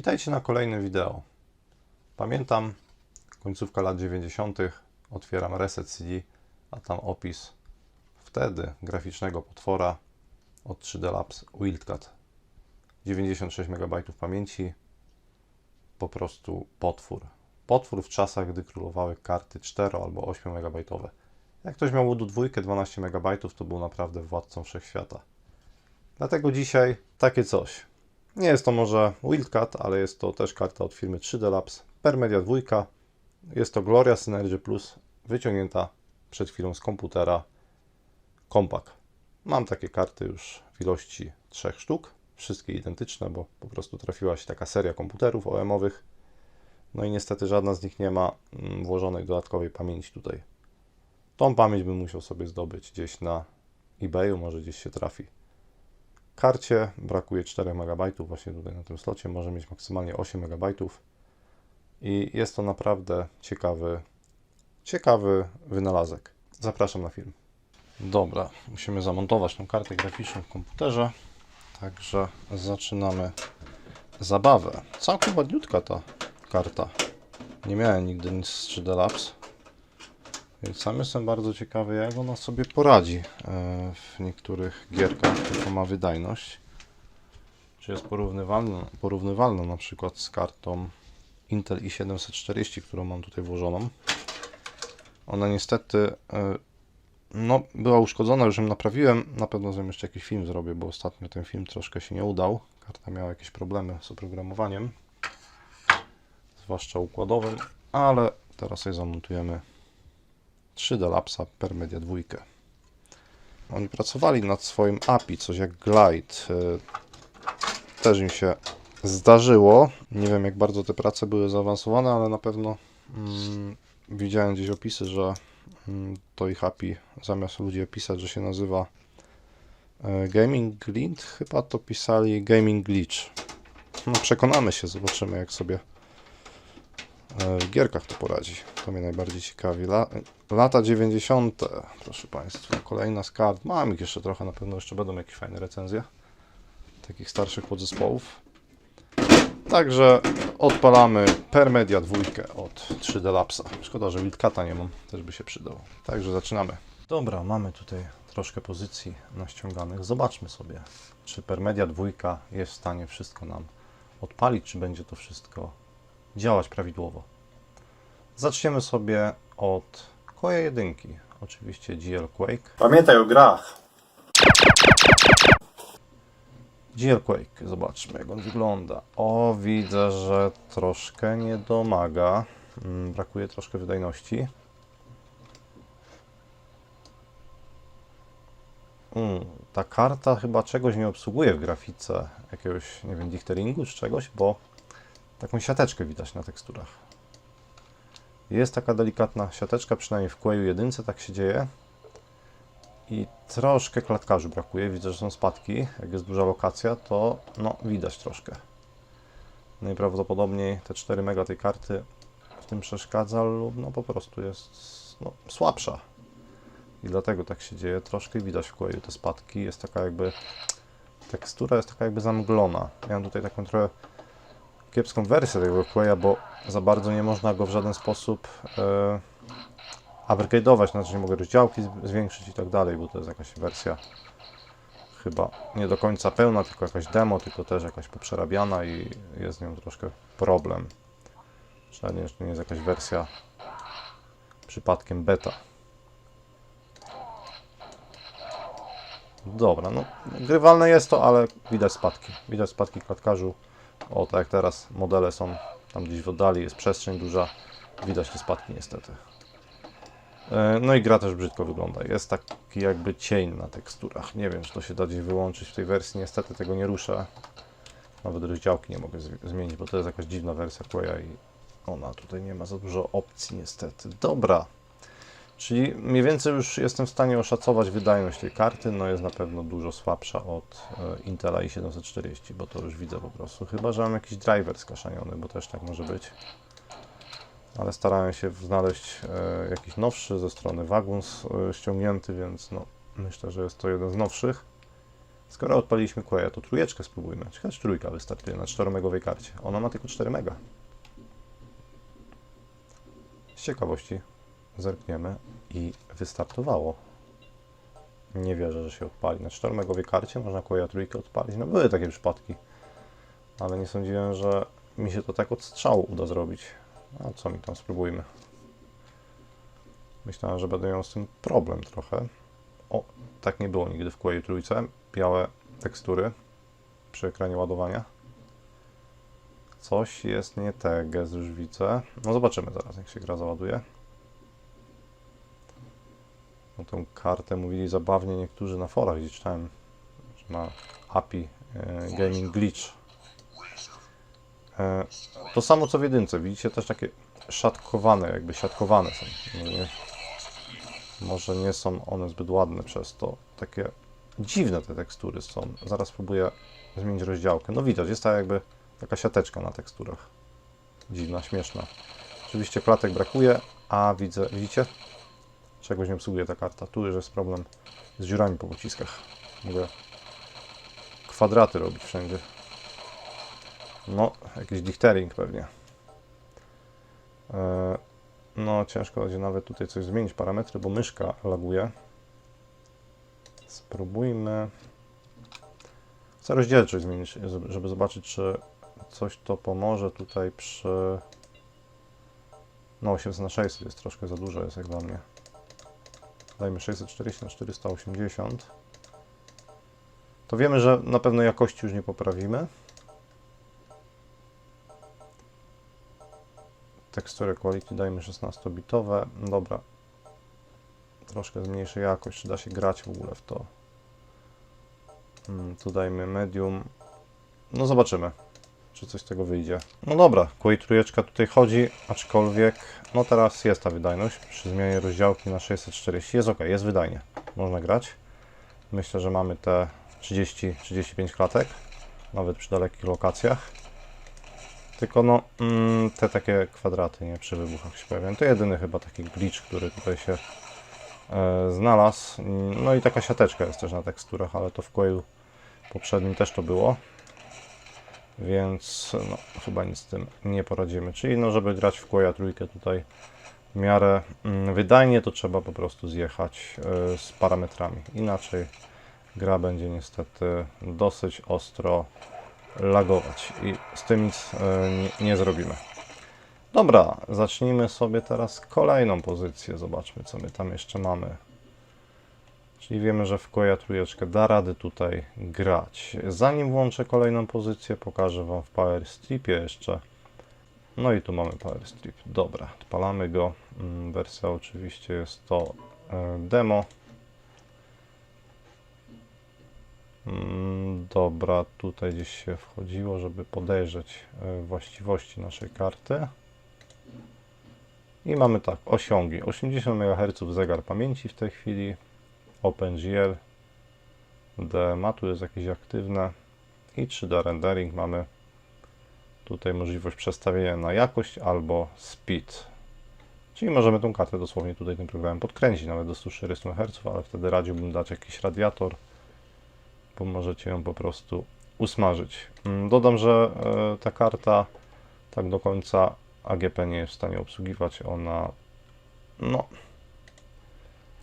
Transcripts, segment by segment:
Witajcie na kolejnym wideo. Pamiętam końcówka lat 90. Otwieram Reset CD, a tam opis wtedy graficznego potwora od 3D Labs Wildcat. 96 MB pamięci. Po prostu potwór. Potwór w czasach, gdy królowały karty 4 albo 8 MB. Jak ktoś miał Udu 2 12 MB, to był naprawdę władcą wszechświata. Dlatego dzisiaj takie coś. Nie jest to może Wildcat, ale jest to też karta od firmy 3D Labs, Permedia 2. Jest to Gloria Synergy Plus, wyciągnięta przed chwilą z komputera Compaq. Mam takie karty już w ilości trzech sztuk, wszystkie identyczne, bo po prostu trafiła się taka seria komputerów OM-owych. No i niestety żadna z nich nie ma mm, włożonej dodatkowej pamięci tutaj. Tą pamięć bym musiał sobie zdobyć gdzieś na eBayu, może gdzieś się trafi karcie brakuje 4 MB, właśnie tutaj na tym slocie może mieć maksymalnie 8 MB i jest to naprawdę ciekawy, ciekawy wynalazek. Zapraszam na film. Dobra, musimy zamontować tą kartę graficzną w komputerze, także zaczynamy zabawę. Całkiem ładniutka ta karta. Nie miałem nigdy nic z 3D Labs. Więc sam jestem bardzo ciekawy, jak ona sobie poradzi e, w niektórych gierkach, jaką ma wydajność. Czy jest porównywalna, porównywalna na przykład z kartą Intel i740, którą mam tutaj włożoną. Ona niestety e, no, była uszkodzona, już ją naprawiłem. Na pewno z nią jeszcze jakiś film zrobię, bo ostatnio ten film troszkę się nie udał. Karta miała jakieś problemy z oprogramowaniem, zwłaszcza układowym, ale teraz sobie zamontujemy 3D Labsa Permedia 2. Oni pracowali nad swoim API, coś jak Glide. Y, Też im się zdarzyło. Nie wiem, jak bardzo te prace były zaawansowane, ale na pewno mm, widziałem gdzieś opisy, że mm, to ich API, zamiast ludzie pisać, że się nazywa y, Gaming Glint, chyba to pisali Gaming Glitch. No, przekonamy się, zobaczymy, jak sobie w gierkach to poradzi. To mnie najbardziej ciekawi. La, lata 90. Proszę Państwa, kolejna z kart. Mam ich jeszcze trochę, na pewno jeszcze będą jakieś fajne recenzje takich starszych podzespołów. Także odpalamy Permedia 2 od 3D Labsa. Szkoda, że Wildcata nie mam, też by się przydał. Także zaczynamy. Dobra, mamy tutaj troszkę pozycji naściąganych. Zobaczmy sobie, czy Permedia 2 jest w stanie wszystko nam odpalić, czy będzie to wszystko działać prawidłowo. Zaczniemy sobie od koja jedynki. Oczywiście GL Quake. Pamiętaj o grach. GL Quake, zobaczmy jak on wygląda. O, widzę, że troszkę nie domaga. Mm, Brakuje troszkę wydajności. Mm, ta karta chyba czegoś nie obsługuje w grafice, jakiegoś, nie wiem, dichteringu czy czegoś, bo taką siateczkę widać na teksturach. Jest taka delikatna siateczka, przynajmniej w Quake'u jedynce tak się dzieje. I troszkę klatkarzy brakuje. Widzę, że są spadki. Jak jest duża lokacja, to no, widać troszkę. Najprawdopodobniej te 4 mega tej karty w tym przeszkadza lub no po prostu jest no, słabsza. I dlatego tak się dzieje. Troszkę widać w Quake'u te spadki. Jest taka jakby... Tekstura jest taka jakby zamglona. Miałem tutaj taką trochę kiepską wersję tego Quake'a, bo za bardzo nie można go w żaden sposób e, upgrade'ować, znaczy nie mogę rozdziałki zwiększyć i tak dalej, bo to jest jakaś wersja chyba nie do końca pełna, tylko jakaś demo, tylko też jakaś poprzerabiana i jest z nią troszkę problem. Przynajmniej jeszcze nie jest jakaś wersja przypadkiem beta. Dobra, no grywalne jest to, ale widać spadki. Widać spadki klatkarzu. O, tak jak teraz modele są tam gdzieś w oddali, jest przestrzeń duża. Widać te spadki niestety. E, No i gra też brzydko wygląda. Jest taki jakby cień na teksturach. Nie wiem, czy to się da gdzieś wyłączyć w tej wersji. Niestety tego nie ruszę. Nawet rozdziałki nie mogę zmienić, bo to jest jakaś dziwna wersja Quake'a i ona tutaj nie ma za dużo opcji niestety. Dobra. Czyli mniej więcej już jestem w stanie oszacować wydajność tej karty. No jest na pewno dużo słabsza od e, Intela i740, bo to już widzę po prostu. Chyba, że mam jakiś driver skaszaniony, bo też tak może być ale starałem się znaleźć e, jakiś nowszy ze strony Waguns e, ściągnięty, więc no, myślę, że jest to jeden z nowszych. Skoro odpaliliśmy Quaya, to trójeczkę spróbujmy. Czy trójka wystartuje na 4 megowej karcie. Ona ma tylko 4 mega. Z ciekawości zerkniemy i wystartowało. Nie wierzę, że się odpali. Na 4 megowej karcie można Quaya trójkę odpalić. No były takie przypadki. Ale nie sądziłem, że mi się to tak od strzału uda zrobić. A co mi tam, spróbujmy. Myślałem, że będę miał z tym problem trochę. O, tak nie było nigdy w Quayu trójce. Białe tekstury przy ekranie ładowania. Coś jest nie tak, gest już widzę. No zobaczymy zaraz, jak się gra załaduje. No tą kartę mówili zabawnie niektórzy na forach, gdzie czytałem, że ma API e, Gaming Glitch. E, to samo co w jedynce, widzicie też takie szatkowane, jakby siatkowane są. Może nie, może nie są one zbyt ładne przez to. Takie dziwne te tekstury są. Zaraz spróbuję zmienić rozdziałkę. No widać, jest ta jakby taka siateczka na teksturach. Dziwna, śmieszna. Oczywiście klatek brakuje, a widzę, widzicie? Czegoś nie obsługuje ta karta. Tu już jest problem z dziurami po pociskach. Mogę kwadraty robić wszędzie. No, jakiś dichtering pewnie. E, No, ciężko będzie nawet tutaj coś zmienić, parametry, bo myszka laguje. Spróbujmy. Chcę rozdzielczość zmienić, żeby- zobaczyć, czy coś to pomoże tutaj przy... No, 800 na 600 jest troszkę za dużo, jest jak dla mnie. Dajmy 640 na 480. To wiemy, że na pewno jakości już nie poprawimy. Teksturę quality dajmy 16-bitowe. Dobra. Troszkę zmniejszy jakość, czy da się grać w ogóle w to. Mm, Tu dajmy medium. No zobaczymy, czy coś z tego wyjdzie. No dobra, Quay trójeczka tutaj chodzi, aczkolwiek no teraz jest ta wydajność. Przy zmianie rozdziałki na 640 jest ok, jest wydajnie. Można grać. Myślę, że mamy te 30-35 klatek, nawet przy dalekich lokacjach. Tylko no, mm, te takie kwadraty, nie, przy wybuchach się pojawiają. To jedyny chyba taki glitch, który tutaj się e, znalazł. No i taka siateczka jest też na teksturach, ale to w Quayu poprzednim też to było. Więc no, chyba nic z tym nie poradzimy. Czyli no, żeby grać w Quaya trójkę tutaj w miarę mm, wydajnie, to trzeba po prostu zjechać e, z parametrami. Inaczej gra będzie niestety dosyć ostro lagować i z tym nic e, nie, nie zrobimy. Dobra, zacznijmy sobie teraz kolejną pozycję. Zobaczmy, co my tam jeszcze mamy. Czyli wiemy, że w Koja trójeczkę da rady tutaj grać. Zanim włączę kolejną pozycję, pokażę Wam w Power Stripie jeszcze. No i tu mamy Power Strip. Dobra, odpalamy go. Mm, Wersja oczywiście jest to e, demo. Mm, Dobra, tutaj gdzieś się wchodziło, żeby podejrzeć e, właściwości naszej karty. I mamy tak, osiągi. 80 MHz zegar pamięci w tej chwili. OpenGL. DMA tu jest jakieś aktywne. I 3D rendering mamy tutaj możliwość przestawienia na jakość albo speed. Czyli możemy tą kartę dosłownie tutaj tym programem podkręcić nawet do 140 MHz, ale wtedy radziłbym dać jakiś radiator bo możecie ją po prostu usmażyć. Mm, Dodam, że e, ta karta tak do końca AGP nie jest w stanie obsługiwać. Ona no,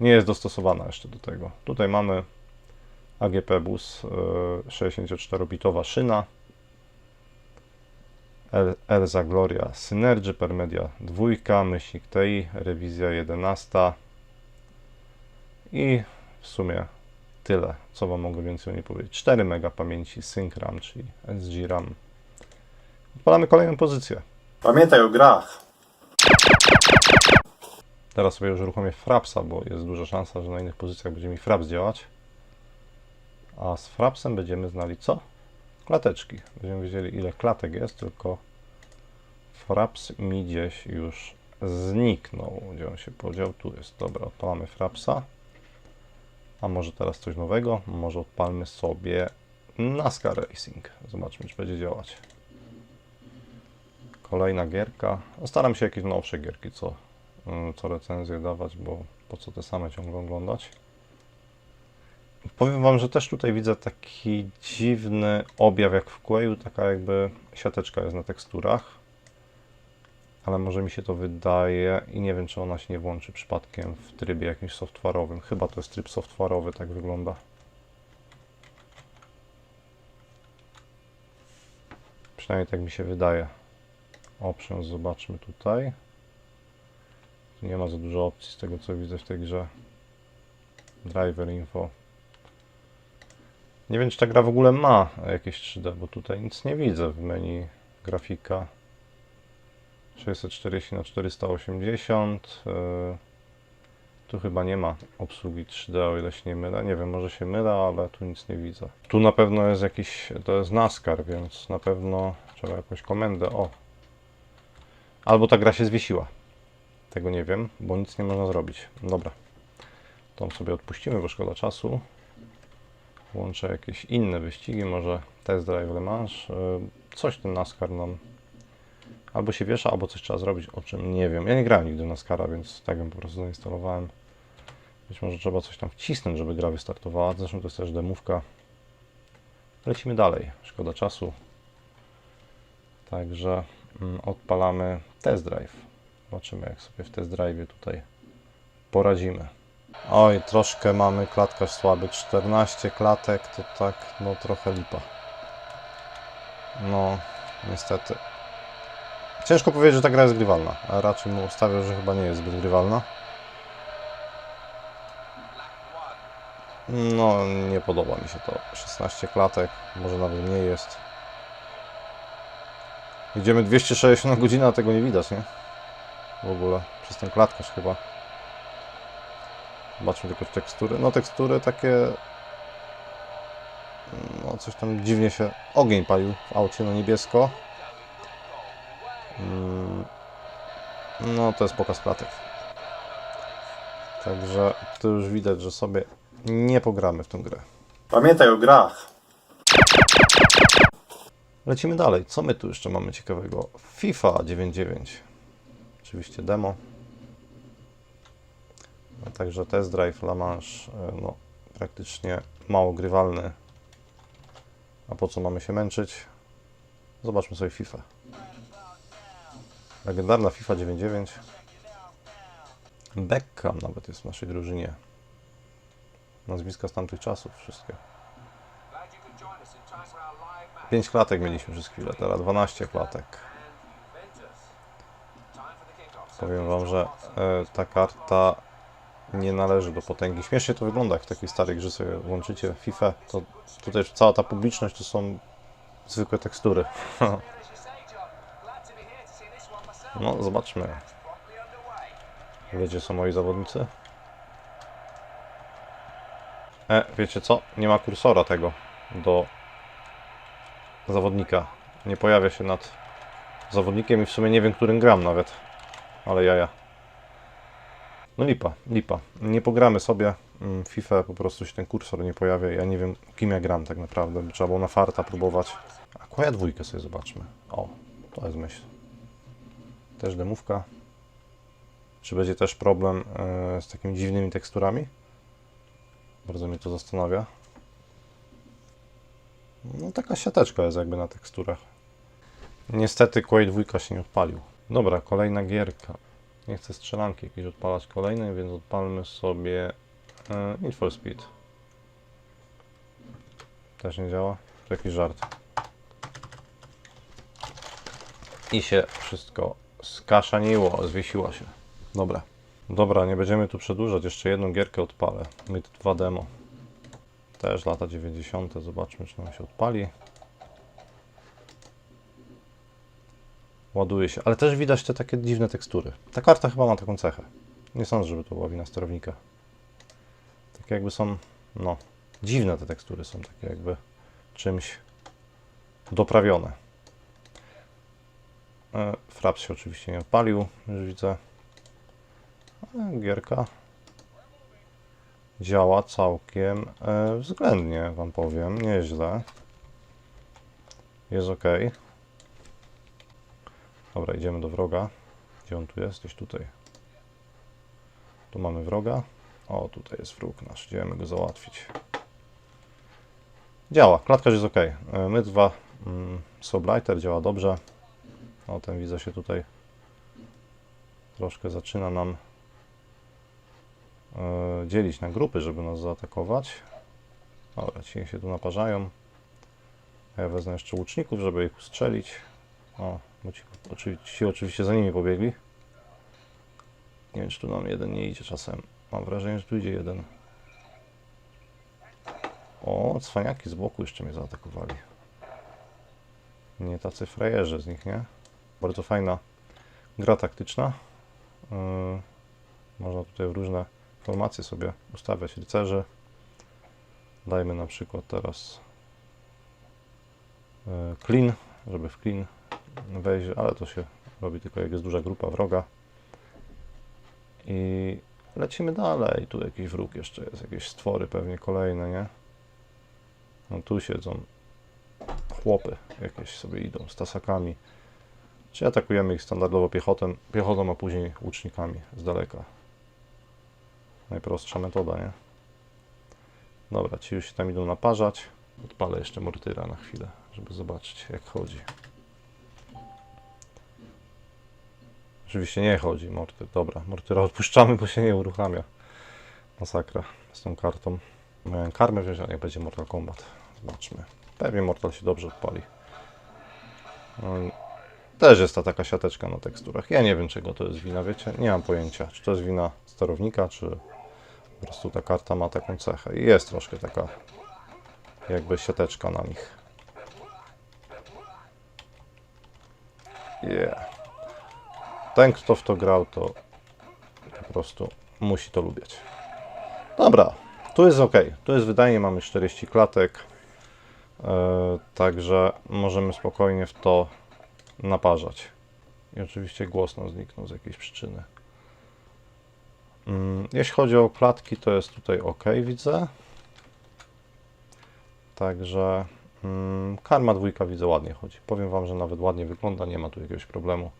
nie jest dostosowana jeszcze do tego. Tutaj mamy AGP bus e, 64-bitowa szyna. El- Elza Gloria Synergy Permedia 2, myślnik TI, rewizja 11 i w sumie tyle, co Wam mogę więcej o niej powiedzieć. 4 MB pamięci Sync RAM, czyli SG RAM. Odpalamy kolejną pozycję. Pamiętaj o grach. Teraz sobie już uruchomię Frapsa, bo jest duża szansa, że na innych pozycjach będzie mi Fraps działać. A z Frapsem będziemy znali co? Klateczki. Będziemy wiedzieli ile klatek jest, tylko Fraps mi gdzieś już zniknął. Gdzie on się podział? Tu jest. Dobra, odpalamy Frapsa. A może teraz coś nowego? Może odpalmy sobie NASCAR Racing. Zobaczmy, czy będzie działać. Kolejna gierka. Staram się jakieś nowsze gierki, co, co recenzje dawać, bo po co te same ciągle oglądać. Powiem Wam, że też tutaj widzę taki dziwny objaw jak w Quayu, taka jakby siateczka jest na teksturach. Ale może mi się to wydaje i nie wiem, czy ona się nie włączy przypadkiem w trybie jakimś software'owym. Chyba to jest tryb software'owy, tak wygląda. Przynajmniej tak mi się wydaje. Options zobaczmy tutaj. Tu nie ma za dużo opcji z tego co widzę w tej grze. Driver info. Nie wiem czy ta gra w ogóle ma jakieś 3D, bo tutaj nic nie widzę w menu grafika. 640 na 480 yy, Tu chyba nie ma obsługi 3D, o ile się nie mylę. Nie wiem, może się mylę, ale tu nic nie widzę. Tu na pewno jest jakiś, to jest NASCAR, więc na pewno trzeba jakąś komendę. O! Albo ta gra się zwiesiła. Tego nie wiem, bo nic nie można zrobić. Dobra. Tą sobie odpuścimy, bo szkoda czasu. Włączę jakieś inne wyścigi, może test drive Le Mans. Yy, Coś ten NASCAR nam albo się wiesza, albo coś trzeba zrobić, o czym nie wiem. Ja nie grałem nigdy na Skara, więc tak ją po prostu zainstalowałem. Być może trzeba coś tam wcisnąć, żeby gra wystartowała. Zresztą to jest też demówka. Lecimy dalej. Szkoda czasu. Także mm, odpalamy test drive. Zobaczymy, jak sobie w test drive tutaj poradzimy. Oj, troszkę mamy klatkarz słaby. 14 klatek to tak, no trochę lipa. No, niestety. Ciężko powiedzieć, że ta gra jest grywalna, a raczej mu ustawiał, że chyba nie jest zbyt grywalna. No, nie podoba mi się to. 16 klatek, może nawet mniej jest. Idziemy 260 na godzinę, a tego nie widać, nie? W ogóle, przez ten klatkarz chyba. Zobaczmy tylko tekstury. No, tekstury takie... No, coś tam dziwnie się... Ogień palił w aucie na niebiesko. Mm, No, to jest pokaz klatek. Także tu już widać, że sobie nie pogramy w tę grę. Pamiętaj o grach. Lecimy dalej. Co my tu jeszcze mamy ciekawego? FIFA 9.9. Oczywiście demo. A także test drive La Manche. e, No, praktycznie mało grywalny. A po co mamy się męczyć? Zobaczmy sobie FIFA. Legendarna FIFA 9.9. Beckham nawet jest w naszej drużynie. Nazwiska z tamtych czasów wszystkie. 5 klatek mieliśmy przez chwilę, teraz 12 klatek. Powiem Wam, że e, ta karta nie należy do potęgi. Śmiesznie to wygląda, jak w takiej starej grze sobie włączycie FIFA, to tutaj cała ta publiczność to są zwykłe tekstury. No, zobaczmy. Gdzie są moi zawodnicy? E, wiecie co? Nie ma kursora tego do zawodnika. Nie pojawia się nad zawodnikiem i w sumie nie wiem, którym gram nawet. Ale jaja. No lipa, lipa. Nie pogramy sobie mm, FIFA, po prostu się ten kursor nie pojawia. Ja nie wiem, kim ja gram tak naprawdę. Trzeba było na farta próbować. A koja dwójkę sobie zobaczmy. O, to jest myśl. Też demówka. Czy będzie też problem e, z takimi dziwnymi teksturami? Bardzo mnie to zastanawia. No taka siateczka jest jakby na teksturach. Niestety Quake 2 się nie odpalił. Dobra, kolejna gierka. Nie chcę strzelanki jakieś odpalać kolejnej, więc odpalmy sobie e, Need for Speed. Też nie działa? To jakiś żart. I się wszystko skaszaniło, zwiesiło się. Dobra. Dobra, nie będziemy tu przedłużać. Jeszcze jedną gierkę odpalę. Myt 2 demo. Też lata 90. Zobaczmy, czy nam się odpali. Ładuje się, ale też widać te takie dziwne tekstury. Ta karta chyba ma taką cechę. Nie sądzę, żeby to była wina sterownika. Takie jakby są, no, dziwne te tekstury są, takie jakby czymś doprawione. E, Fraps się oczywiście nie odpalił, już widzę. Ale gierka działa całkiem e, względnie, Wam powiem, nieźle. Jest ok. Dobra, idziemy do wroga. Gdzie on tu jest? Gdzieś tutaj. Tu mamy wroga. O, tutaj jest wróg nasz. Idziemy go załatwić. Działa, klatkarz jest ok. My dwa mm, Soblighter działa dobrze. O, ten widzę się tutaj troszkę zaczyna nam e, dzielić na grupy, żeby nas zaatakować. Dobra, ci się tu naparzają. Ja wezmę jeszcze łuczników, żeby ich ustrzelić. O, bo ci, oczywiście, ci oczywiście za nimi pobiegli. Nie wiem, czy tu nam jeden nie idzie czasem. Mam wrażenie, że tu idzie jeden. O, cwaniaki z boku jeszcze mnie zaatakowali. Nie tacy frajerzy z nich, nie? Bardzo fajna gra taktyczna. Yy, można tutaj różne formacje sobie ustawiać rycerzy. Dajmy na przykład teraz yy, clean, żeby w clean wejść, ale to się robi tylko jak jest duża grupa wroga. I lecimy dalej. Tu jakiś wróg jeszcze jest, jakieś stwory pewnie kolejne, nie? No tu siedzą chłopy, jakieś sobie idą z tasakami. Czy atakujemy ich standardowo piechotą, piechotą, a później łucznikami z daleka. Najprostsza metoda, nie? Dobra, ci już się tam idą naparzać. Odpalę jeszcze mortyra na chwilę, żeby zobaczyć jak chodzi. Oczywiście nie chodzi mortyr. Dobra, mortyra odpuszczamy, bo się nie uruchamia. Masakra z tą kartą. Miałem karmę wziąć, ale jak będzie Mortal Kombat. Zobaczmy. Pewnie Mortal się dobrze odpali. No, też jest ta taka siateczka na teksturach. Ja nie wiem czego to jest wina, wiecie? Nie mam pojęcia. Czy to jest wina sterownika, czy po prostu ta karta ma taką cechę. I jest troszkę taka jakby siateczka na nich. Yeah. Ten, kto w to grał, to po prostu musi to lubić. Dobra, tu jest ok. Tu jest wydajnie, mamy 40 klatek. Yy, także możemy spokojnie w to naparzać. I oczywiście głos nam zniknął z jakiejś przyczyny. Mm, Jeśli chodzi o klatki, to jest tutaj ok, widzę. Także mm, karma dwójka widzę ładnie chodzi. Powiem Wam, że nawet ładnie wygląda, nie ma tu jakiegoś problemu.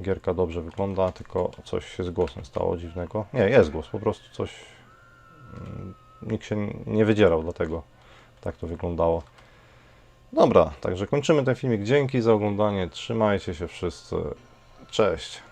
Gierka dobrze wygląda, tylko coś się z głosem stało dziwnego. Nie, jest głos, po prostu coś. mm, Nikt się nie wydzierał, dlatego tak to wyglądało. Dobra, także kończymy ten filmik. Dzięki za oglądanie. Trzymajcie się wszyscy. Cześć.